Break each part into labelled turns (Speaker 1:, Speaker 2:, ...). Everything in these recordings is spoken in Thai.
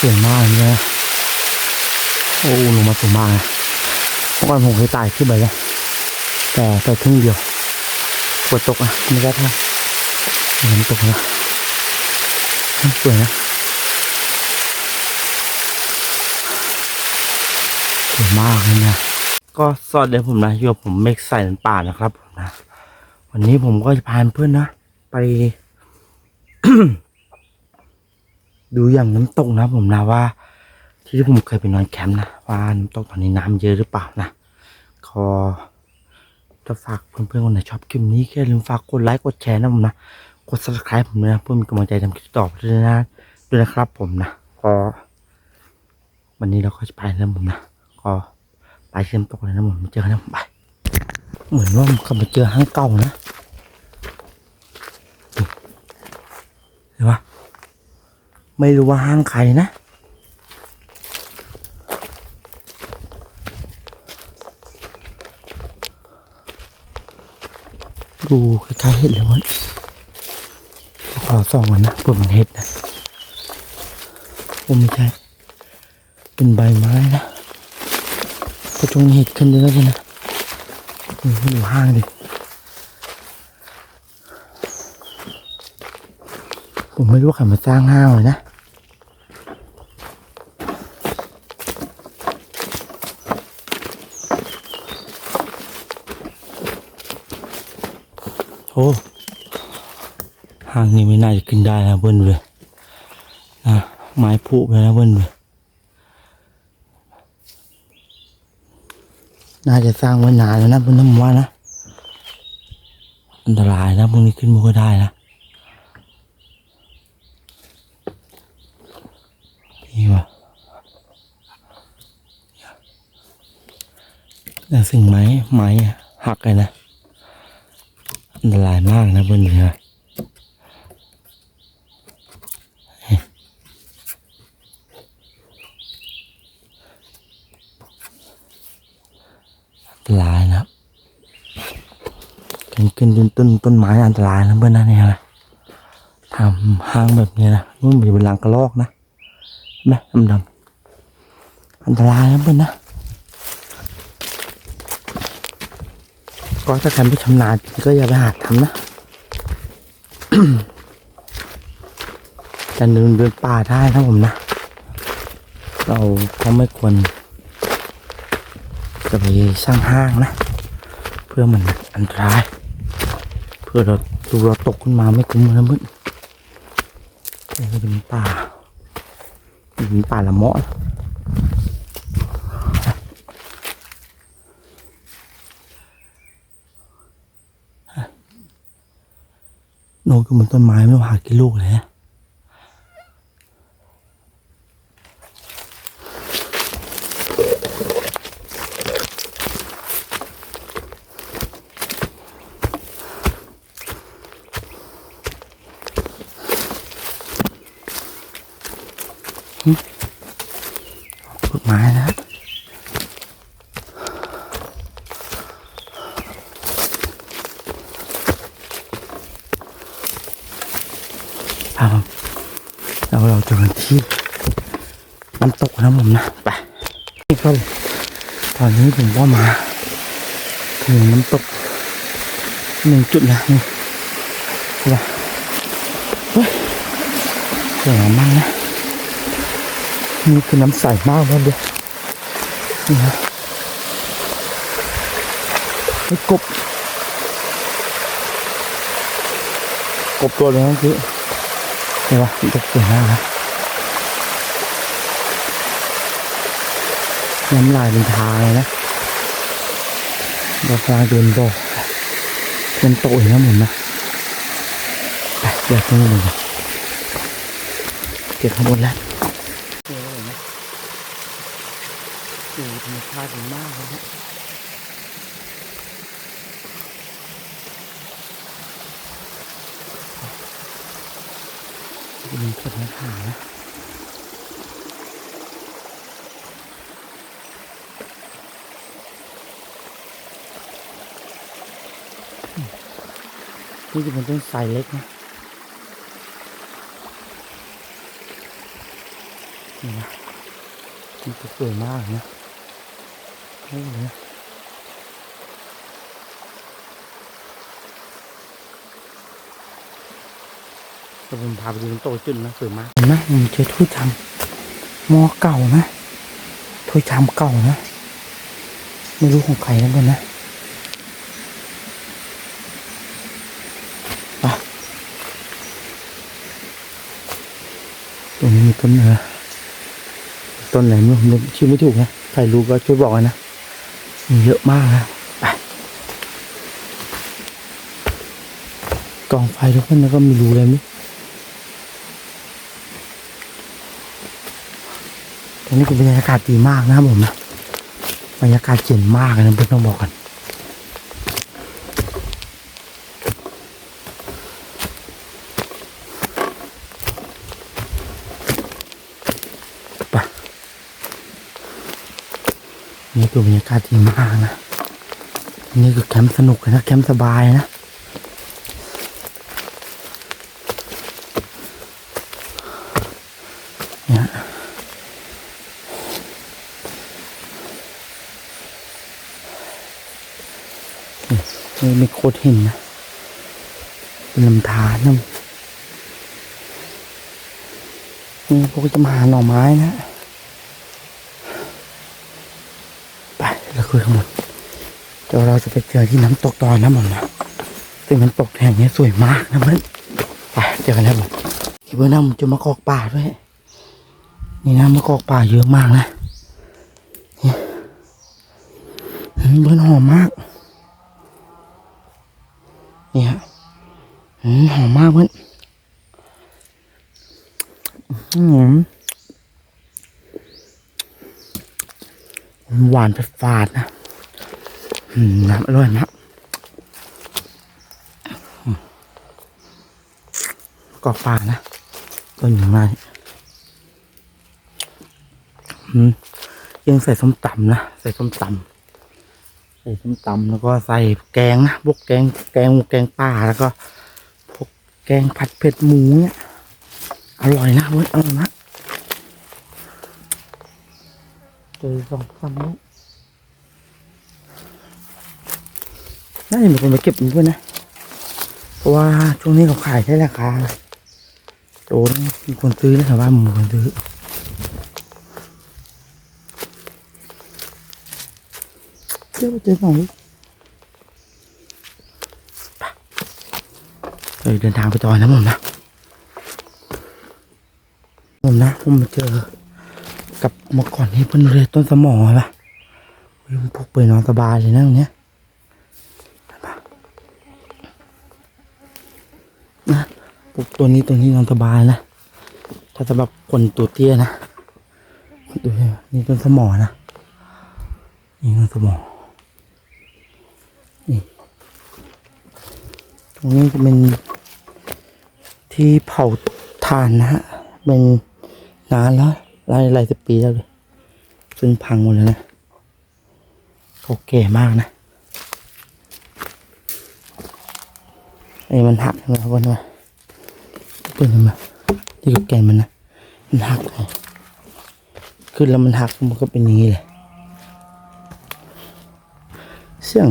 Speaker 1: สวยมากเลยนะโอ้ลงมาสูงมากนะเมื่อก่อนผมเคยตายขึ้นไปแล้วแต่แต่ครึ่งเดียวปวดตกอะไม่ได้เท่าน้ำตกนะสวยนะสวยมากเลยนะก็สวัสดีผมนะอยู่กับผมเมกใส่ป่านะครับผมนะวันนี้ผมก็จะพาเพื่อนนะ ไป ดูอย่างน้ำตกนะผมนะว่า ที่ผมเคยไปนอนแคมป์นะว่าน้ำตกตอนนี้น้ำเยอะหรือเปล่านะขอจะฝากเพื่อนๆคนไหนชอบคลิปนี้แค่ลืมฝากกดไลค์กดแชร์นะผมนะกด subscribe ผมนะเพื่อเป็นกำลังใจทำคลิปต่อไปด้วยนะด้วยนะครับผมนะก็วันนี้เราก็จะไปแล้วผมนะก็ไปเชื่อมตกเลยนะผมเจอกันนะผมไปเหมือนว่าผมกลับมาเจอห้างเก่านะเห็นปะ ไม่รู้ว่าห้างใครนะ ดูคล้ายๆเห็ดเลยวันขอส่องก่อนนะเปิดมันเห็ดนะโอ้ไม่ใช่ เป็นใบไม้นะก็จงเห็ดขึ้นเยอะเลยนะอืมดูห้างดิผมไม่รู้ใครมาสร้างห้างเลยนะ โอ้ห้างนี้ไม่น่าจะขึ้นได้นะเบิ้ลเลยนะไม้ผุไปนะเบิ้ลเลยน่าจะสร้างไว้นานแล้วนะเบิ้ลนะผมว่านะอันตรายนะพวกนี้ขึ้นม่ค่อยได้นะนี่วะแต่สิ่งไม้ไม้หักเลยนะ อันตรายมากนะเพื่อนๆนะเฮ้ยอันตรายนะครับขึ้นขึ้นต้นต้นต้นไม้อันตรายนะเพื่อนนะเนี่ยนะทำห้างแบบนี้นะนู่นมีเป็นรังกระรอกนะเห็นไหมดำดำๆอันตรายนะเพื่อนนะ ก็ถ้าใครไม่ชำนาญก็อย่าไปหาทำนะจะเดินเดินป่าได้นะผมนะ เราก็ไม่ควรจะไปสร้างห้างนะ เพื่อมันอันตราย เพื่อเราดูเราตกขึ้นมาไม่คุ้มนะมึงนี่ก็จะเป็นป่าเป็นป่าละเมาะ นะโนก็เหมือนต้นไม้ไม่รู้หากี่ลูกเลยนะต้นไม้นะครับแล้วเราจะมา ที่น้ำตกนะผมนะไปนี่ก็ตอนนี้ผมว่ามาถึงน้ำตกหนึ่งจุดนะนี่ใช่ปะเฮ้ยสวยงามมากนะนี่คือน้ำใสมากเลยเดียวนี่นะไอ้กบกบตัวนี้เมื่อกี้เห็นปะมันจะสวยมากนะ น้ำลายเป็นทางเลยนะเรากำลังเดินบ่อเป็นโตอีกนะหมุนนะไปเดี๋ยวตรงนี้เลยเก็บข้างบนแล้วเจอแล้วเห็นไหมดูธรรมชาติดีมากเลยนะจะมีคนมาหานะ นี่จะเป็นต้นไทรเล็กนะนี่นะมันสวยมากนะนี่นะเดี๋ยวผมพาไปดูมัน้ำตกจุดนะสวยมากเห็นไหมผมเจอถ้วยชามหม้อเก่านะถ้วยชามเก่านะ ไม่รู้ของใครนั่นกันนะ ตรงนี้มีต้นเนื้อต้นไหนไม่รู้ชื่อไม่ถูกนะใครรู้ก็ช่วยบอกนะมีเยอะมากนะไปกองไฟทุกคนแล้วก็มีรูอะไรไหมตรงนี้เป็นบรรยากาศดีมากนะผมนะบรรยากาศเจ๋งมากนะเพื่อนต้องบอกกัน นี่บรรยากาศดีมากนะ นี่คือแคมป์สนุกนะ แคมป์สบายนะ เนี่ยนี่ไม่โคตรห็นนะเป็นลำธารนะนี่พวกจะมาหาหน่อไม้นะ ไปเรา คุยกันหมดเดี๋ยวเราจะไปเจอที่น้ำตกตอนน้ำมันนะซึ่งน้ำตกแห่งนี้สวยมากนะเพื่อนไปเจอกันแล้วผมคิดว่าน้ำจะมากอกป่าด้วยนี่น้ำมากอกป่าเยอะมากนะนี่อืมเพื่อนหอมมากเนี่ยอืมหอมมากเพื่อนอืม หวานไปฝาดนะน้ำอร่อยมากอกอกปลานะต้นอยู่มาอืมยังใส่ส้มตำนะใส่ส้มตำใส่ส้มตำแล้วก็ใส่แกงนะพวกแกงแกงแกงป่าแล้วก็พวกแกงผัดเผ็ดหมูเนี่ยอร่อยนะเว้ยอร่อยมาก เจอสองสามลูกน่าจะมีคนมาเก็บมันด้วยนะ เพราะว่าช่วงนี้เขาขายใช้ราคาโดนมีคนซื้อนะแต่ว่ามีคนซื้อเจอเจอสองลูกไปเดินทางไปต่อนะผมนะ ผมนะ ผมมาเจอ กับเมื่อก่อนนี่เพิ่นเลยต้นสมอปะวิวพกเปิดนอนสบายเลยนะตรงเนี้ยนะนะพวกตัวนี้ตัวนี้นอนสบายนะ ถ้าสำหรับคนตัวเตี้ยนะคนตัวเตี้ยนี่ต้นสมอนะนี่ต้นสมอตรงนี้จะเป็นที่เผาถ่านนะฮะเป็นนานแล้ว หลายหลายสิบปีแล้วเลยซึ่งพังหมดเลยนะเขาแก่มากนะไอ้มันหักมครับวันนี้เปิดมาที่กับแกนมันนะมันหักเลยขึ้นแล้วมันหักมันก็เป็นอย่างนี้เลยเสียง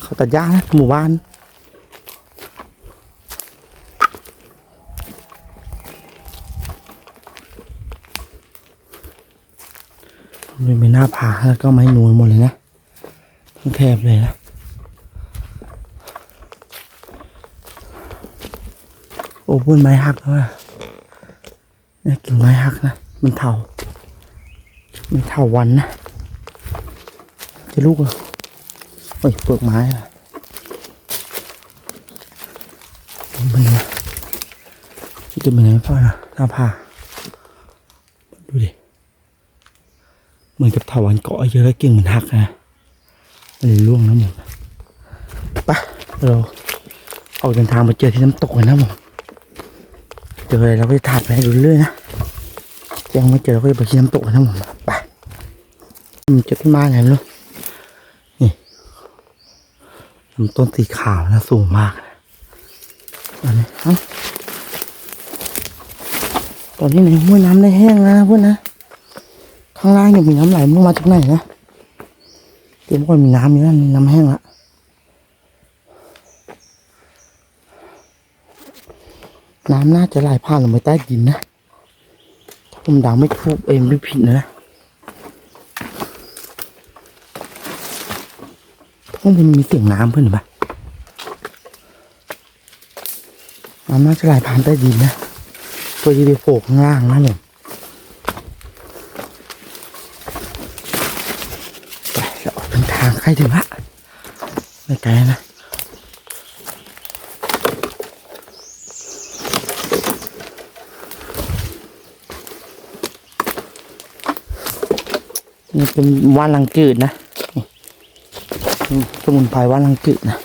Speaker 1: เขาตัดหญ้านะหมู่บ้าน เป็นหน้าผาแล้วก็ไม้นูนหมดเลยนะทั้งแถบเลยนะโอ้พุ่นไม้หักแล้วเนี่ยกิ่งไม้หักนะมันเถามันเถาวันนะจะลูกเหรอเฮ้ยเปลือกไม้อะมันจะเป็นไงพ่อนะหน้าผาดูดิ เห มือนกับเถาวันเกาะเยอะแล้วกิ่งมันหักนะมันเลยร่วงน้ำหมดไปเราออกเดินทางมาเจอที่น้ำตกกันนะหมดเจออะไรเราก็จะถ่ายไปให้ดูเรื่อยนะยังไม่เจอเราก็จะไปที่น้ำตกกันนะหมดไปมันเจอต้นไม้ไรไม่รู้นี่ลำต้นสีขาวนะสูงมากนะอันนี้ตตอนนี้ในห้วยน้ำได้แห้งแล้วนะเพื่อนนะ ข้างล่างยังมีน้ำไหลมันมาจากไหนนะเดี๋ยวเมื่อก่อนมีน้ำอยู่นั่นน้ำแห้งละน้ำน่าจะไหลผ่านลงไปใต้ดินนะถ้าผมเดาไม่ถูกเองไม่ผิดนะห้องมันมีเสียงน้ำเพื่อนเห็นปะน้ำน่าจะไหลผ่านใต้ดินนะตัวที่ไปโผล่ข้างล่างนะเนี่ย ไปเราออกเดินทาง ใกล้ถึงละไม่ไกลนะนี่เป็นว่านลังจืดนะสมุนไพรว่านลังจืดนะ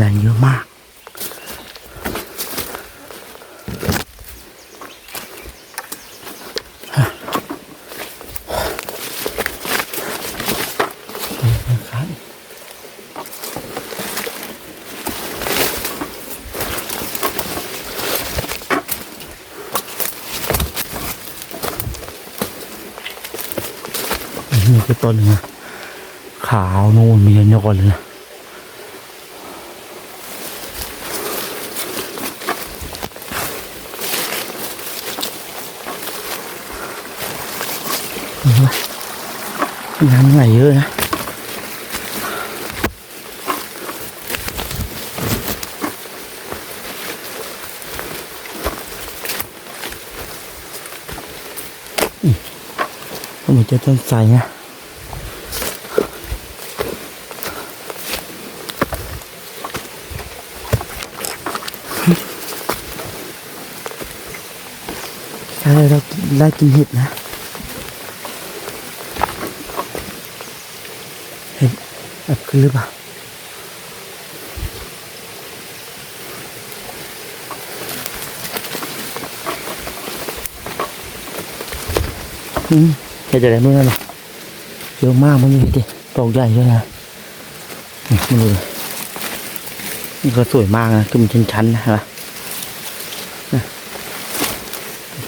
Speaker 1: กำลังเยอะมาก นี่คือต้นหนึ่งนะขาวนู่นมีเยอะๆก่อนเลยนะเห็นไหม น้ำไหลเยอะนะก็เหมือนจะต้นไทรนะใช่เราได้กินเห็ดนะ เห็ด แบบคือหรือเปล่าอืมเห็ดอะไรไม่รู้นเยอะมากมันนี่ดิดอกใหญ่ด้วยนะนี่มาดูนี่ก็สวยมากนะขึ้นเป็นชั้นๆนะเห็นปะ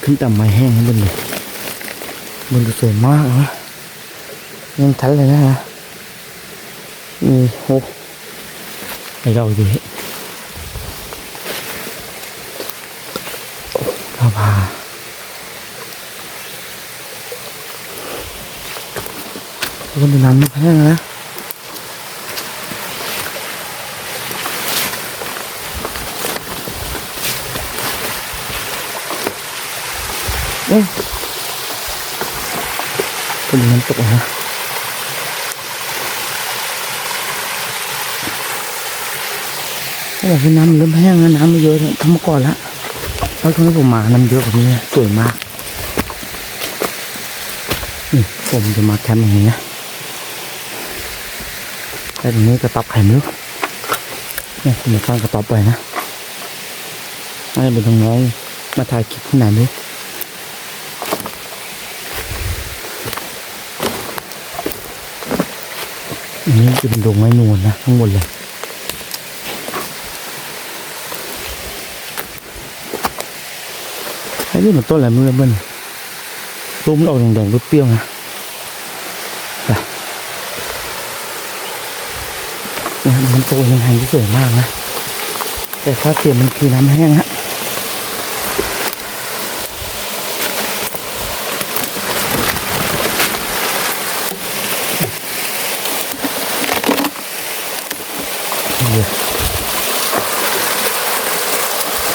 Speaker 1: ขึ้นต่ำไม้แห้งบนเลยมันก็สวยมากนะยังชั้นเลยนะฮะ นี่โอ้ไอเราดูดิข้าพาก็เป็นน้ำไม่แห้งนะเอ๊ะเป็นน้ำตกนะ เขาบอกว่น้ำเริ่มแห้งแล้วน้ำไม่เยอะทำมื่อก่อนละเพราะช่วงที่ผมมาน้ำเยอะกว่านี้สวยมากนี่ผมจะมาแคมป์อย่างนี้นะแต่ตรงนี้กระต๊อบไข่มุกเนี่ยผมจะสร้างกระต๊อบไปนะน่าจะเป็นตรงน้องมาถ่ายคลิปที่ไหนไม่รู้อันนี้จะเป็นดงไม้นวลนะทั้งหมดเลย อ้นี่มันต้นอะไรม่รู้เลยเบิ้ลรูปมันออกแดงๆเปรี้ยวๆนะมันโตยังไงที่สวยมากนะ แต่ถ้าเสียมันคือน้ำแห้งฮะ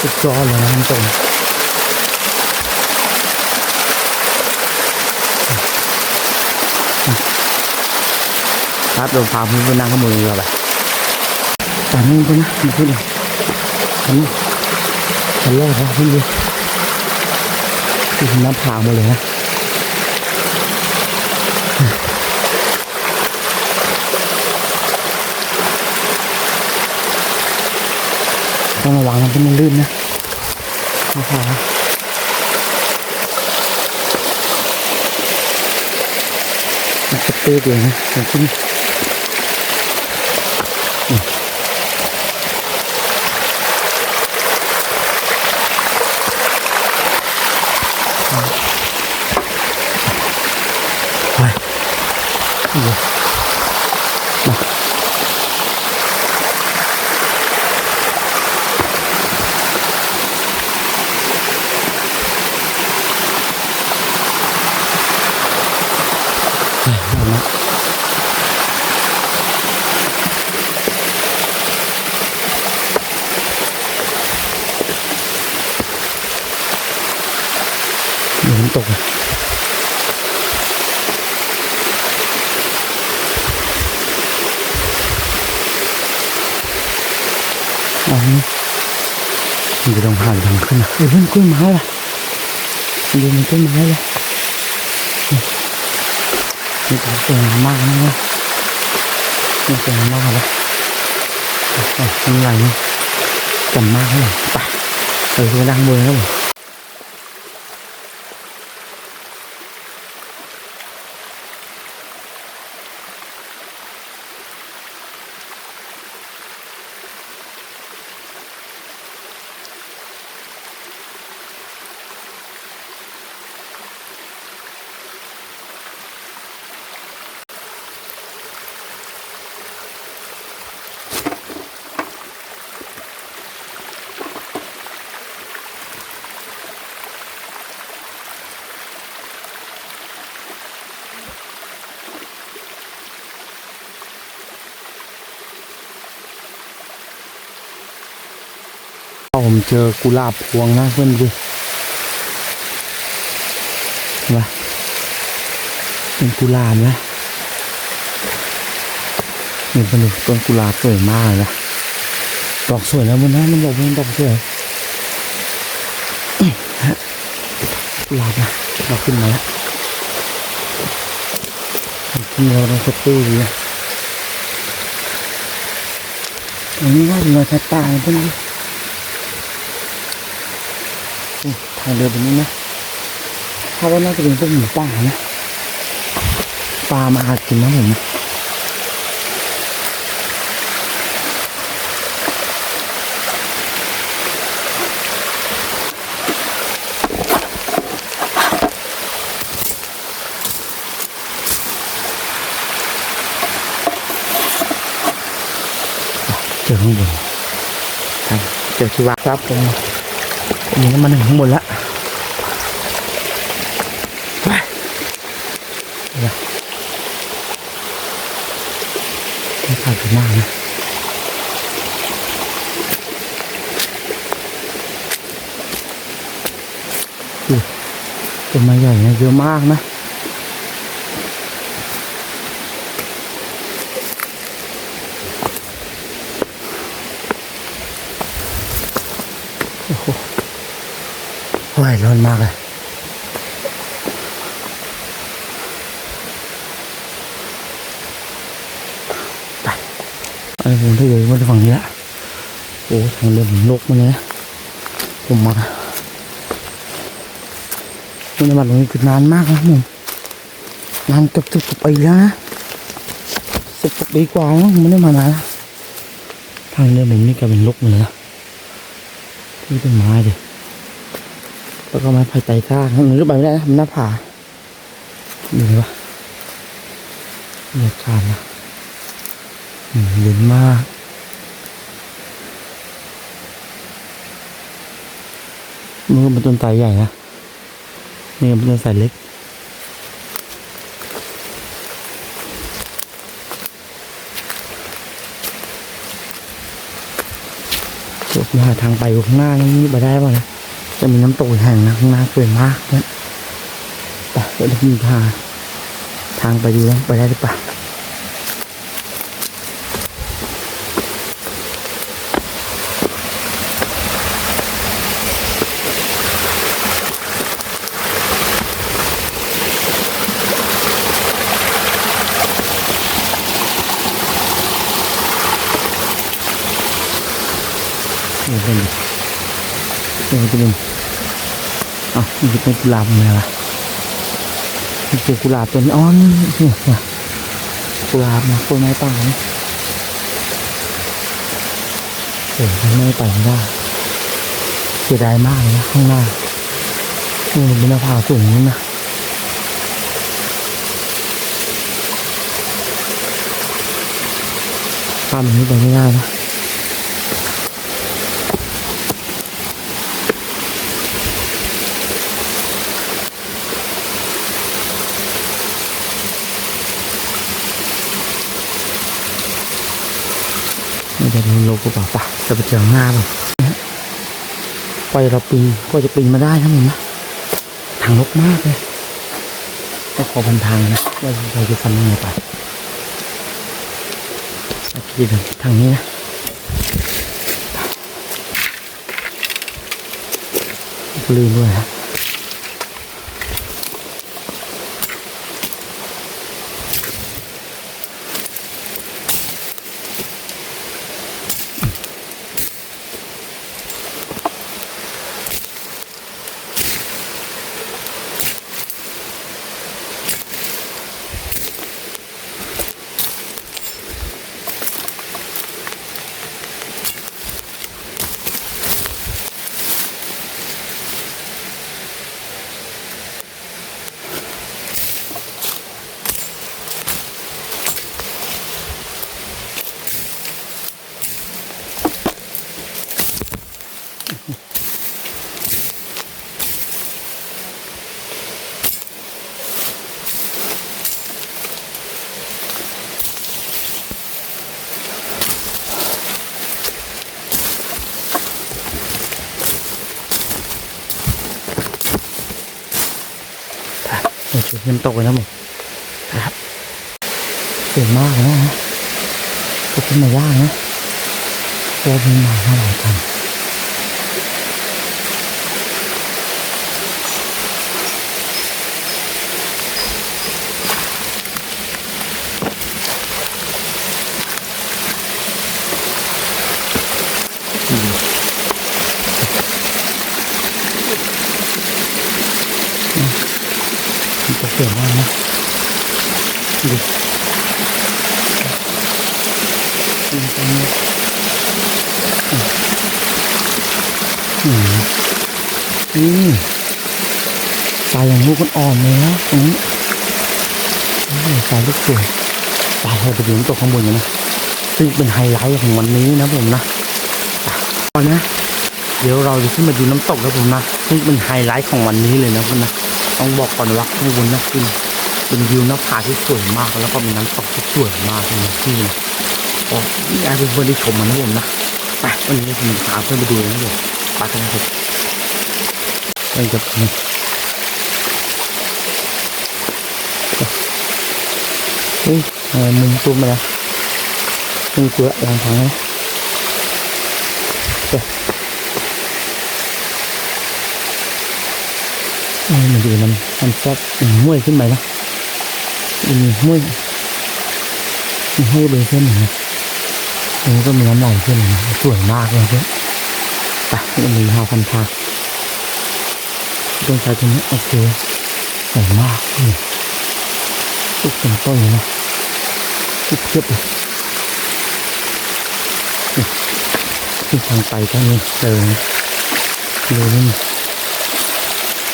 Speaker 1: สุดยอดเลยนะมัน นรับโดนฟางพื้นนั่งข้างบนเรือไปแต่นี่ก็นะมันขึ้นเลยนี่มันแรกแล้วพี่ดูคือน้ำผางมาเลยนะต้องระวังนะที่มันลื่นนะโอ้โหมันจะตื้อเดียวนะมันขึ้น มันจะต้องผ่านทางขึ้นนะเดี๋ยวเพื่อนกล้วยไม้ล่ะเดี๋ยวมันกล้วยไม้เลยนี่นี่ก็สวยงามมากนะเนี่ยนี่สวยงามมากเลยอ๋อมีอะไรนี่จำมากเลยไปเออไปล้างมือแล้วเห ผมเจอกุหลาบพวงนะเพื่อนดูเห็นปะเป็นกุหลาบนะนี่เป็นดูต้นกุหลาบสวยมากนะดอกสวยนะมันนะมันบอกมันดอกสวยกุหลาบนะดอกขึ้นมาแล้วที่เราต้องสตู้ดีนะอันนี้ว่าเป็นรอยแท้ตาเพื่อนดู นี่ทาง เดินแบบนี้นะถ้าว่าน่าจะเป็นพวกหมูป่านะปลามาหากินนะผมนะเจอข้างบนเจอที่วัดครับผมนี่มันถึงข้างบนและไปเดี๋ยว มาดไปมากนะดูต้นไม้ใหญ่นะเยอะมากนะโอ้โหโอ้ยร้อนมากเลย ไอ้ผมถ้าอยู่มาฝั่งนี้ละโอ้ทางเดินผมลกมาเลยนะผมมามันมาตรงนี้คือนานมากนะผมนานเกือบสิบปีแล้วนะสิบปีกว่าแล้วไม่ได้มานานแล้วทางเดินผมนี่กลายเป็นลกมดเลยนะนี่เป็นไม้ดิแล้วก็ไม้ไผ่ไตรท่าข้างหนึ่งก็ไปไม่ได้นะมันหน้าผาดูเลยวะบรรยากาศนะ เย็นมากมันก็เป็นต้นไทรใหญ่นะนี่ก็เป็นต้นไทรเล็กเดี๋ยวผมหาทางไปอยู่ข้างหน้านี่ไปได้ป่ะนะจะมีน้ำตกแห่งนะข้างหน้าสวยมากเนี่ยไปเดี๋ยวเราพาทางไปดูนะไปได้หรือเปล่า นี่เป็นนี่ เป็นเป็นอ๋อนี่เป็นกุหลาบไหมล่ะนี่เป็นกุหลาบตัวนี้อ๋อนี่เนี่นี่กุหลาบนะกล้วยไม้ป่านะเออมันไม่ไปไม่ได้เสียดายมากเลยนะข้างหน้านี่มันเป็นหน้าผาสูงนั่นะข้ามอันนี้ไปไม่ได้นะไม่ได้ดูโลกุป่าปะจะไปเจอหน้าป่ะกว่าเราปีนกว่าจะปีนมาได้นะมึงนะทางลกมากเลยต้องขอพันทางนะว่าเราจะฟันยังไงไปโอเคเดินทางนี้นะลืมด้วยฮะ โอ้โหเริ่มตกเลยนะมึงครับเก่งมากเลยนะฮะก็ขึ้นมายากนะโอ้มีมาเท่าไหร่กันจะเสียมากนะดูดิดูตรงนี้อืมนี่ปลาอย่างลูกมันอ่อนเลยนะตรงนี้นี่ปลาลูก สวยปลาเราไปดูน้ำตกข้างบนกันนะซึ่งเป็นไฮไลท์ของวันนี้นะผมนะอะก่อนนะเดี๋ยวเราจะขึ้นมาดูน้ำตกแล้วผมนะซึ่งเป็นไฮไลท์ของวันนี้เลยนะผมนะต้องบอกก่อนว่าข้างบนนะคือเป็นวิวหน้าผาที่สวยมากแล้วก็เป็นน้ำตกที่สวยมากเลยนะที่นะก็อยากให้เพื่อนๆได้ชมมันนะผมนะไปวันนี้ผมพาเพื่อนไปดูเลยนะผมไปกันนะครับไปกับ นี่เฮ้ยเออมึงซูมมาแล้วมึงเกลือลางทางนะไปเออมาดูมันมันแซ่บมันห้วยขึ้นไปนะมีห้วยมีห้วยเบอร์เส้นนะอันก็มีน้ำไหลขึ้นสวยมากเลยเพื่อนไปมันมีห้าพันพาต้นไทรตรงนี้โอเคสวยมากนี่ทุกต้นต้นเลยนะ ทุกเทียบเลยนี่ทางไปก็มีเจอนะดูนี่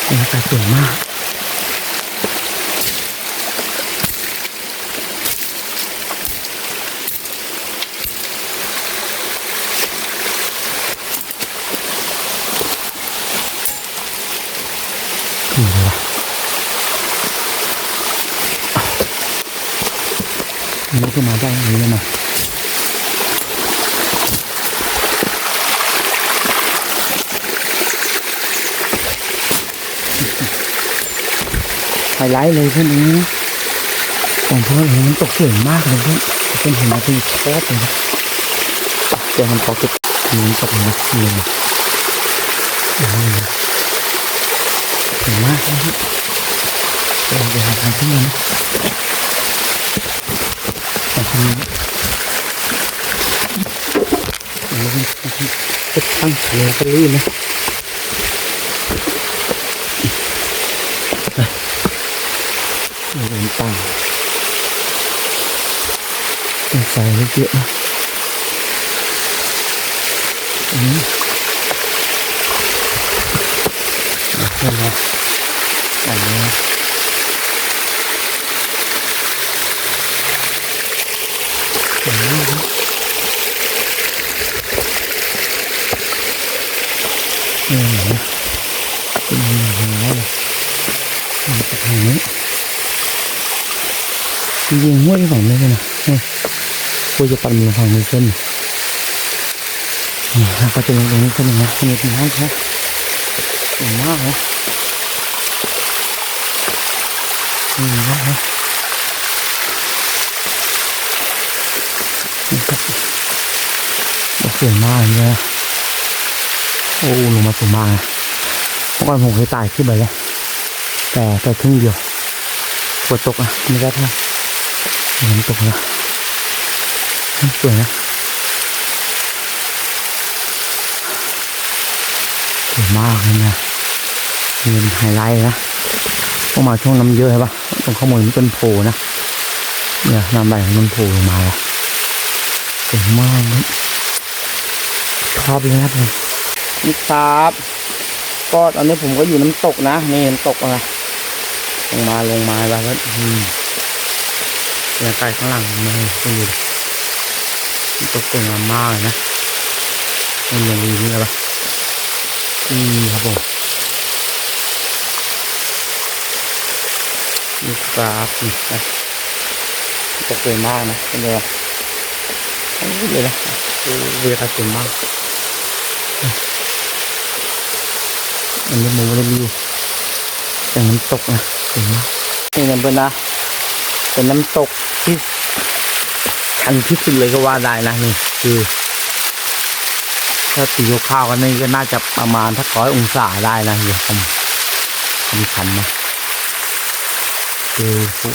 Speaker 1: บรรยากาศสวยมากนี่เลยวะอันนี้ก็มาได้อย่างนี้แล้วนะ ไฮไลท์เลยเพื่อนนี้ของเพื่อนเห็นมันตกเสวยมากเลยเพื่อนเพื่อนเห็นมาเป็นแคบเลยเดี๋ยวมันพอเก็บนี้ตกเลยนะนี่เลยโอ้ยสวยมากเลยฮะเดี๋ยวไปหาทางขึ้นมานะแต่ทางนี้โอ้ยจะตั้งเลยก็ลื่นนะ เดินป่าสงสัยเยอะนะอืมเห็นไหมอันนี้อืมอืมอืมอืมอืม จากทางนี้จริงๆห้วยฝั่งนี้เลยนะห้วยห้วยจะปั่นมือฝั่งนี้เส้นนี่แล้วก็จะลงตรงนี้เส้นหนึงนะนี่เป็นน้ำครับสวยมากนะนี่นะฮะนี่ครับสวยมากเลยนะโอ้ลงมาสวยมากนะเมื่อก่อนผมเคยตายขึ้นไปแล้วแต่แต่ครึ่งเดียวฝนตกอะไม่ได้เท่า น้ำตกนะสวยนะสวยมากเลยนะนี่เป็นไฮไลท์นะต้องมาช่วงน้ำเยอะใช่ปะตรงข้างบนมันเป็นโผล่นะเนี่ยน้ำไหลของมันโผล่ลงมาแล้วสวยมากเลยชอบเลยนะครับผมนี่ครับก็ตอนนี้ผมก็อยู่น้ำตกนะนี่น้ำตกอะไรลงมาลงมาแล้วก็อืม เนี่ยไก่ข้างหลังมาคุณดูดิมันตกสวยงมมากเลยนะมันยังอยู่นี่อะไรปะนี่ครับผมนี่กราฟนี่นะตกสวยมากนะเป็นไงวะโอ้ยเลยนะโอ้เวลาสวยมมากอันนี้มันไม่ได้วิวแต่น้ำตกนะสวยมากนี่นะเพื่อนนะ เป็นน้ำตกที่อันที่สุดเลยก็ว่าได้นะนี่คือถ้าตีข้าวกันนี่ก็น่าจะประมาณถ้าร้อยองศาได้นะเดี๋ยวผมผมชันนะคือ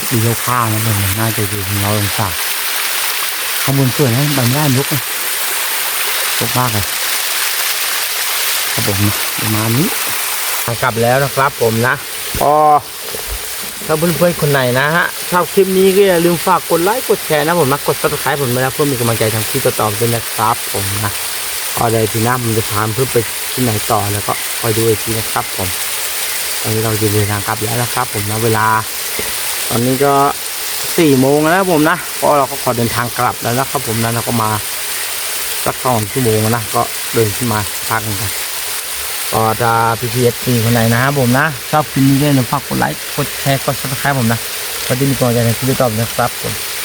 Speaker 1: ตีข้าวๆนะมันน่าจะอยู่ร้อยองศาข้างบนสวยนะมันไม่ได้ลุกนะลุกมากเลยครับผมประมาณนี้กลับแล้วนะครับผมนะพอ ถ้าเพื่อนๆคนไหนนะฮะชอบคลิปนี้ก็อย่าลืมฝากกดไลค์กดแชร์นะผมนะกดซับสไครต์ผมด้วยนะเพื่อมีกำลังใจทำคลิปต่อๆด้วยนะครับผมนะก็เดี๋ยทีหน้าผมจะพาเพื่อนไปที่ไหนต่อแล้วก็คอยดูอีกทีนะครับผมตอนนี้เราจะเดินทางกลับแล้วนะครับ ผมนะเวลา ตอนนี้ก็สี่โมงแล้วผมนะก็เราก็ขอเดินทางกลับแล้วนะครับผมนะเราก็มาสักสองชั่วโมงนะก็เดินขึ้นมาพักกัน ก็จะพีพีเอสปีคนไหนนะครับผมนะ ชอบคลิปนี้ก็อย่าลืมฝากกดไลค์ กดแชร์ กดซับสไครต์ผมนะก็จะมีกำลังใจในคลิปต่อไปนะครับผม